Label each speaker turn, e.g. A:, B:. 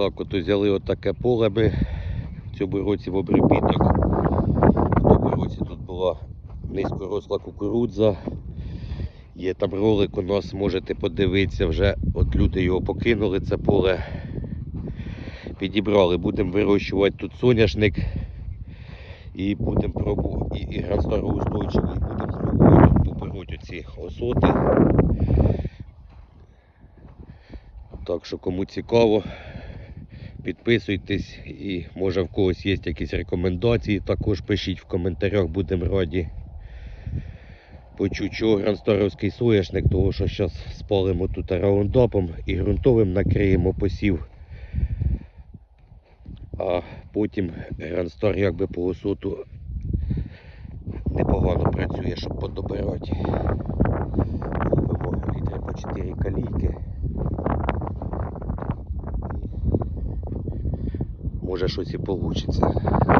A: Так, от взяли отаке поле ми в цьому році в обробіток. В тому році тут була низькоросла кукурудза. Є там ролик у нас, можете подивитися, вже от люди його покинули, це поле. Підібрали, будемо вирощувати тут соняшник і будемо пробувати і, і гранстароустойчивий, будемо пробувати побороти оці осоти. Так що кому цікаво, підписуйтесь і може в когось є якісь рекомендації, також пишіть в коментарях, будемо раді. Почуть, що гранстаровський соняшник, того що зараз спалимо тут раундапом і ґрунтовим накриємо посів. А потім гранстар якби по осоту непогано працює, щоб подобирати. Робимо літри по 4 калійки. Може щось і вийде.